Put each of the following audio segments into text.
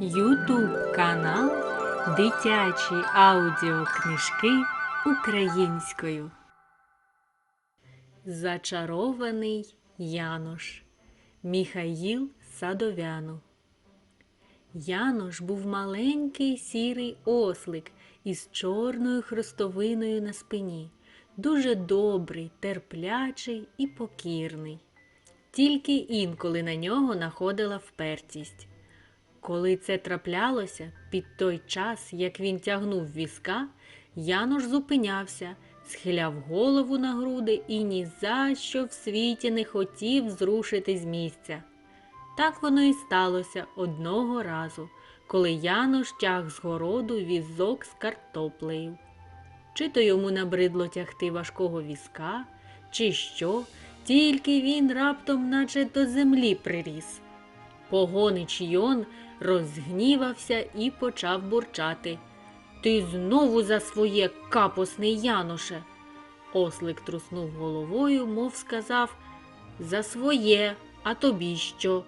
Ютуб канал Дитячі аудіокнижки українською. Зачарований Янош Міхаїл Садовяну. Янош був маленький сірий ослик із чорною хрестовиною на спині, дуже добрий, терплячий і покірний. Тільки інколи на нього находила впертість. Коли це траплялося, під той час, як він тягнув візка, Янош зупинявся, схиляв голову на груди і ні за що в світі не хотів зрушити з місця. Так воно і сталося одного разу, коли Янош тяг з городу візок з картоплею. Чи то йому набридло тягти важкого візка, чи що, тільки він раптом наче до землі приріс. Погонич Йон розгнівався і почав бурчати. Ти знову за своє капосний Яноше. Ослик труснув головою, мов сказав За своє, а тобі що?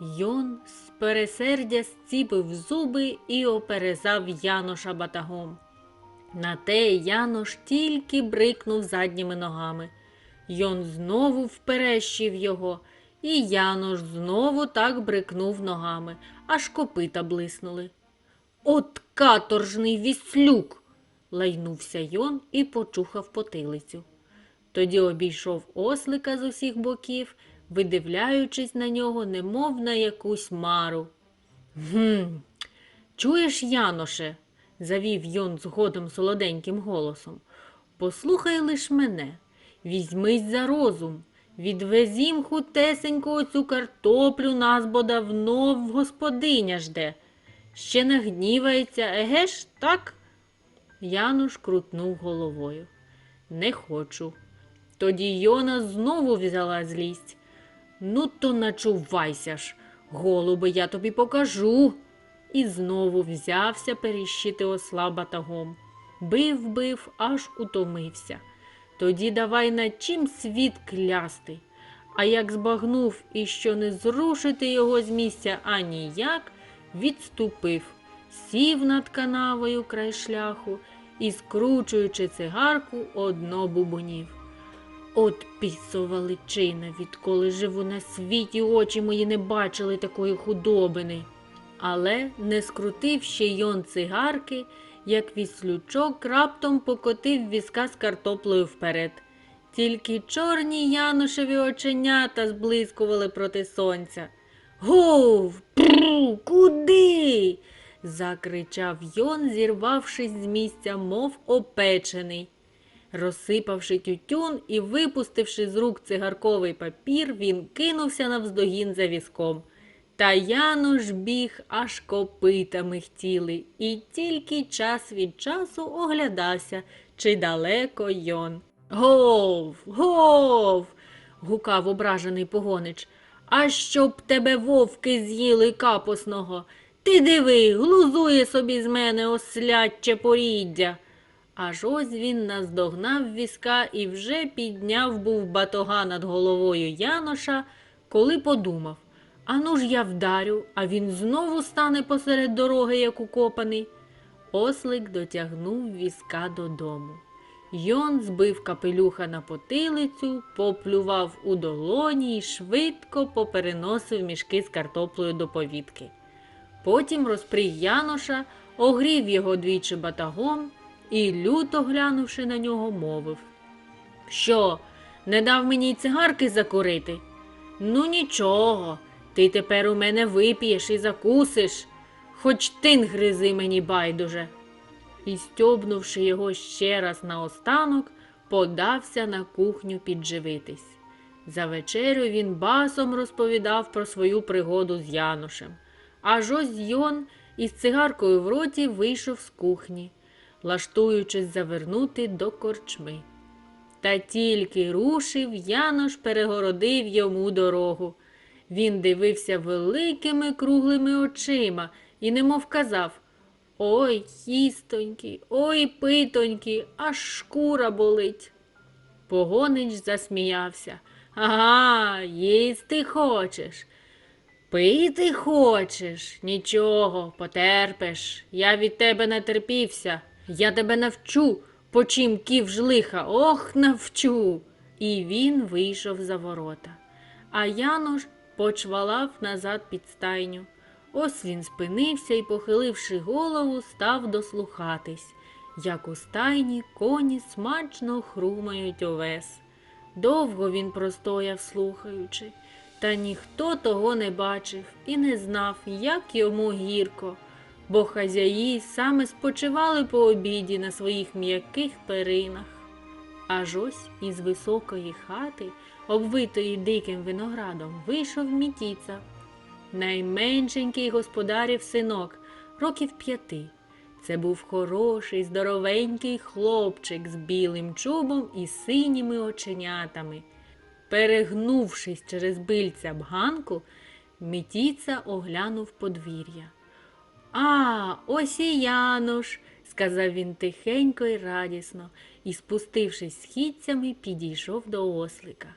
Йон з пересердя зціпив зуби і оперезав Яноша батагом. На те Янош тільки брикнув задніми ногами. Йон знову вперещив його, і Янош знову так брикнув ногами, аж копита блиснули. От каторжний віслюк. лайнувся Йон і почухав потилицю. Тоді обійшов ослика з усіх боків, видивляючись на нього, немов на якусь мару. Гм, чуєш, Яноше, завів Йон згодом солоденьким голосом. Послухай лиш мене, візьмись за розум, відвезім хутесенько оцю картоплю, нас бо давно в господиня жде. Ще не гнівається, еге ж, так? Януш крутнув головою. Не хочу. Тоді Йона знову взяла злість. Ну, то начувайся ж, голуби, я тобі покажу. І знову взявся періщити осла батагом. Бив, бив, аж утомився. Тоді давай на чим світ клясти. А як збагнув і що не зрушити його з місця аніяк, відступив, сів над канавою край шляху і, скручуючи цигарку, одно бубонів. От пісова личина, відколи живу на світі, очі мої не бачили такої худобини. Але не скрутив ще йон цигарки, як віслючок раптом покотив візка з картоплею вперед. Тільки чорні янушеві оченята зблискували проти сонця. Гов, пру, куди? закричав Йон, зірвавшись з місця, мов опечений. Розсипавши тютюн і випустивши з рук цигарковий папір, він кинувся навздогін за візком. Та Януш біг, аж копита михтіли, і тільки час від часу оглядався, чи далеко Йон. Гов, гов. гукав ображений погонич. А щоб тебе вовки з'їли капосного. Ти диви, глузує собі з мене осляче поріддя. Аж ось він наздогнав візка і вже підняв був батога над головою Яноша, коли подумав Ану ж я вдарю, а він знову стане посеред дороги, як укопаний. Ослик дотягнув візка додому. Йон збив капелюха на потилицю, поплював у долоні і швидко попереносив мішки з картоплею до повітки. Потім розпріг Яноша, огрів його двічі батагом і, люто глянувши на нього, мовив Що, не дав мені й цигарки закурити? Ну, нічого, ти тепер у мене вип'єш і закусиш, хоч тин гризи мені байдуже. І, стьобнувши його ще раз наостанок, подався на кухню підживитись. За вечерю він басом розповідав про свою пригоду з Янушем. Аж ось Йон із цигаркою в роті вийшов з кухні, лаштуючись завернути до корчми. Та тільки рушив, Янош перегородив йому дорогу. Він дивився великими круглими очима і немов казав Ой, кістоньки, ой, питоньки, аж шкура болить. Погонич засміявся. Ага, їсти хочеш. Пити хочеш? Нічого, потерпиш. Я від тебе натерпівся. Я тебе навчу, по чим ків жлиха, ох, навчу. І він вийшов за ворота. А Янош почвалав назад під стайню. Ось він спинився і, похиливши голову, став дослухатись, як у стайні коні смачно хрумають овес. Довго він простояв, слухаючи, та ніхто того не бачив і не знав, як йому гірко, бо хазяї саме спочивали по обіді на своїх м'яких перинах. Аж ось із високої хати, обвитої диким виноградом, вийшов мітіца, найменшенький господарів синок, років п'яти. Це був хороший, здоровенький хлопчик з білим чубом і синіми оченятами. Перегнувшись через бильця бганку, Мітіца оглянув подвір'я. А, ось і Януш, сказав він тихенько й радісно, і, спустившись східцями, підійшов до ослика.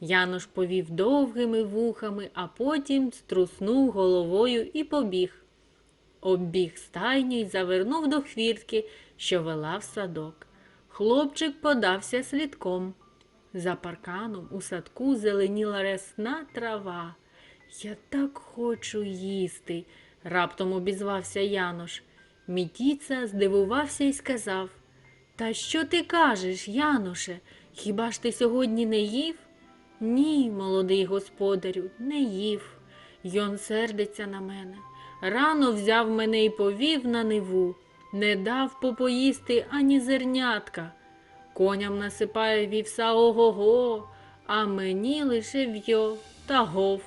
Януш повів довгими вухами, а потім струснув головою і побіг. Оббіг стайню й завернув до хвіртки, що вела в садок. Хлопчик подався слідком. За парканом у садку зеленіла рясна трава. Я так хочу їсти, раптом обізвався Янош. Мітіца здивувався і сказав Та що ти кажеш, Яноше? Хіба ж ти сьогодні не їв? Ні, молодий господарю, не їв. Йон сердиться на мене. Рано взяв мене і повів на ниву, не дав попоїсти ані зернятка. Коням насипає вівса ого-го, а мені лише в'йо та гов,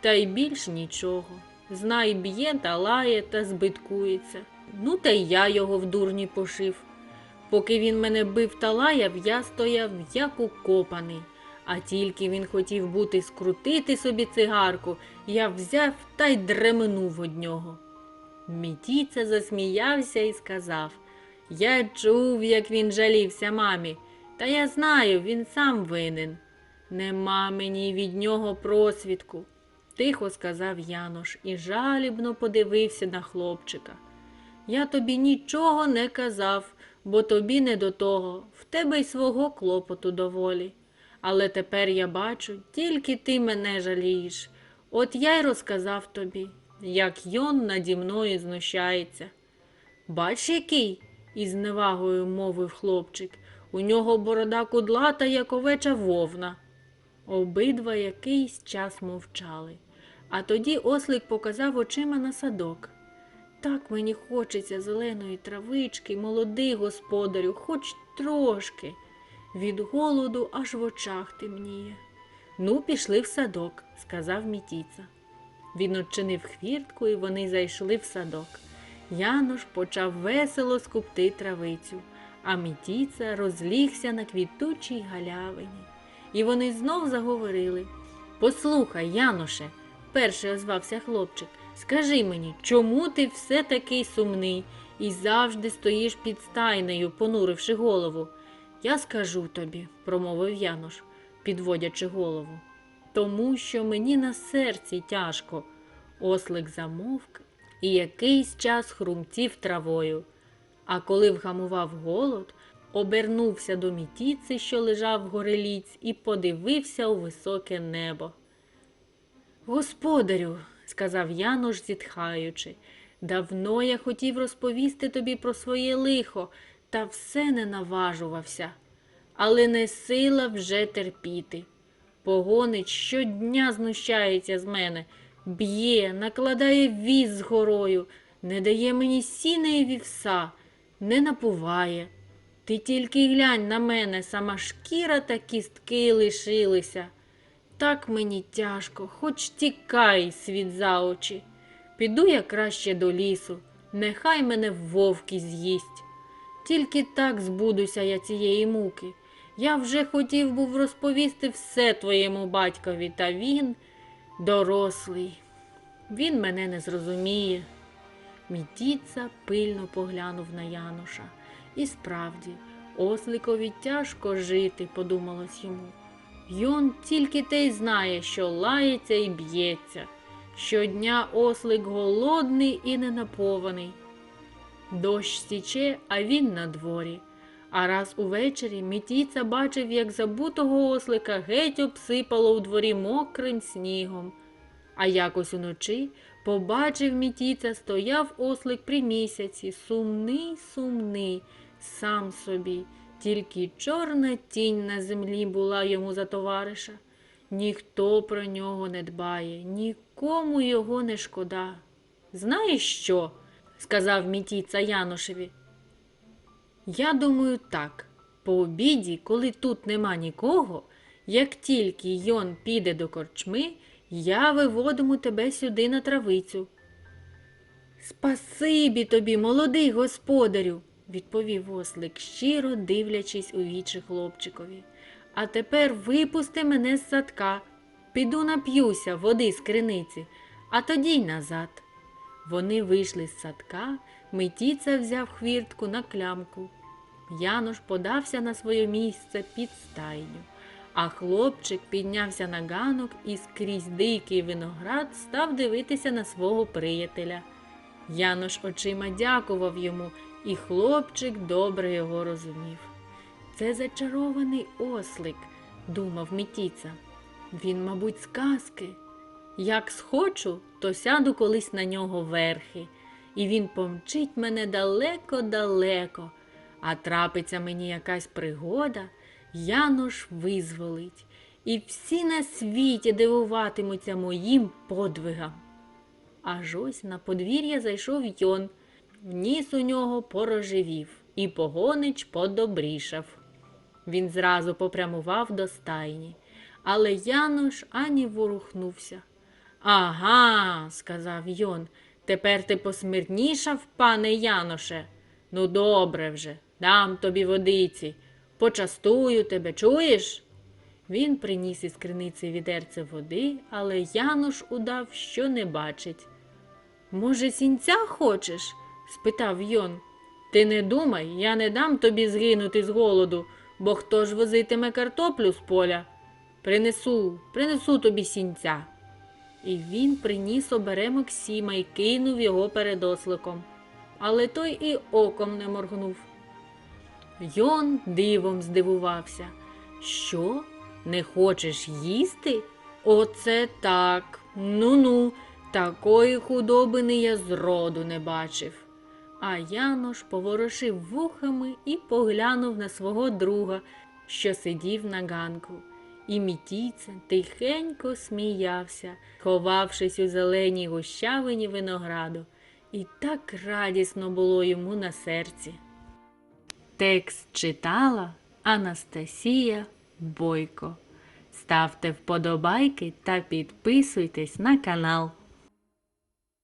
та й більш нічого. Знай б'є та лає та збиткується. Ну, та й я його в дурні пошив. Поки він мене бив та лаяв, я стояв як укопаний. А тільки він хотів бути скрутити собі цигарку, я взяв та й дременув од нього. Мітіця засміявся і сказав Я чув, як він жалівся мамі, та я знаю, він сам винен. Нема мені від нього просвідку, тихо сказав Янош і жалібно подивився на хлопчика. Я тобі нічого не казав, бо тобі не до того, в тебе й свого клопоту доволі. Але тепер я бачу, тільки ти мене жалієш. От я й розказав тобі, як йон наді мною знущається. Бач, який? із невагою мовив хлопчик. У нього борода кудлата, як овеча вовна. Обидва якийсь час мовчали, а тоді ослик показав очима на садок. Так мені хочеться зеленої травички, молодий господарю, хоч трошки. Від голоду аж в очах темніє. Ну, пішли в садок, сказав Мітіца. Він odчинив хвіртку, і вони зайшли в садок. Януш почав весело скупти травицю, а Мітіца розлігся на квітучій галявині. І вони знов заговорили. Послухай, Януше, перший озвався хлопчик, скажи мені, чому ти все такий сумний і завжди стоїш під стайнею, понуривши голову? Я скажу тобі, промовив Януш, підводячи голову. Тому що мені на серці тяжко. Ослик замовк і якийсь час хрумтів травою. А коли вгамував голод, обернувся до мітіці, що лежав в гореліць, і подивився у високе небо. Господарю, сказав Януш, зітхаючи, давно я хотів розповісти тобі про своє лихо, та все не наважувався, але не сила вже терпіти. Погонич щодня знущається з мене, б'є, накладає віз з горою, не дає мені сіна і вівса, не напуває. Ти тільки глянь на мене, сама шкіра та кістки лишилися. Так мені тяжко, хоч тікай світ за очі. Піду я краще до лісу, нехай мене вовки з'їсть. Тільки так збудуся я цієї муки. Я вже хотів був розповісти все твоєму батькові, та він дорослий. Він мене не зрозуміє. Мітіца пильно поглянув на Януша. І справді, осликові тяжко жити, подумалось йому. Йон тільки те й знає, що лається і б'ється. Щодня ослик голодний і ненапований. Дощ стіче, а він на дворі. А раз увечері Мітійця бачив, як забутого ослика геть обсипало у дворі мокрим снігом. А якось уночі побачив Мітійця, стояв ослик при місяці, сумний, сумний, сам собі, тільки чорна тінь на землі була йому за товариша. Ніхто про нього не дбає, нікому його не шкода. Знаєш що? сказав Мітійця Янушеві. Я думаю так. По обіді, коли тут нема нікого, як тільки Йон піде до корчми, я виводиму тебе сюди на травицю. Спасибі тобі, молодий господарю, відповів ослик, щиро дивлячись у вічі хлопчикові. А тепер випусти мене з садка. Піду нап'юся води з криниці, а тоді й назад. Вони вийшли з садка, Митіця взяв хвіртку на клямку. Янош подався на своє місце під стайню, а хлопчик піднявся на ганок і скрізь дикий виноград став дивитися на свого приятеля. Янош очима дякував йому, і хлопчик добре його розумів. Це зачарований ослик, думав Мітіця. Він, мабуть, з казки. Як схочу, то сяду колись на нього верхи, і він помчить мене далеко-далеко, а трапиться мені якась пригода, Янош визволить, і всі на світі дивуватимуться моїм подвигам. Аж ось на подвір'я зайшов Йон, вніс у нього порожевів, і погонич подобрішав. Він зразу попрямував до стайні, але Янош ані ворухнувся. Ага, сказав Йон, тепер ти посмирнішав, пане Яноше. Ну, добре вже, дам тобі водиці, почастую тебе, чуєш? Він приніс із криниці відерце води, але Янош удав, що не бачить. Може, сінця хочеш? Спитав Йон. Ти не думай, я не дам тобі згинути з голоду, бо хто ж возитиме картоплю з поля? Принесу, принесу тобі сінця. І він приніс оберемок сіма і кинув його перед осликом. Але той і оком не моргнув. Йон дивом здивувався. Що? Не хочеш їсти? Оце так. Ну-ну, такої худобини я зроду не бачив. А Янош поворушив вухами і поглянув на свого друга, що сидів на ганку. І мітійця тихенько сміявся, ховавшись у зеленій гущавині винограду, і так радісно було йому на серці. Текст читала Анастасія Бойко. Ставте вподобайки та підписуйтесь на канал.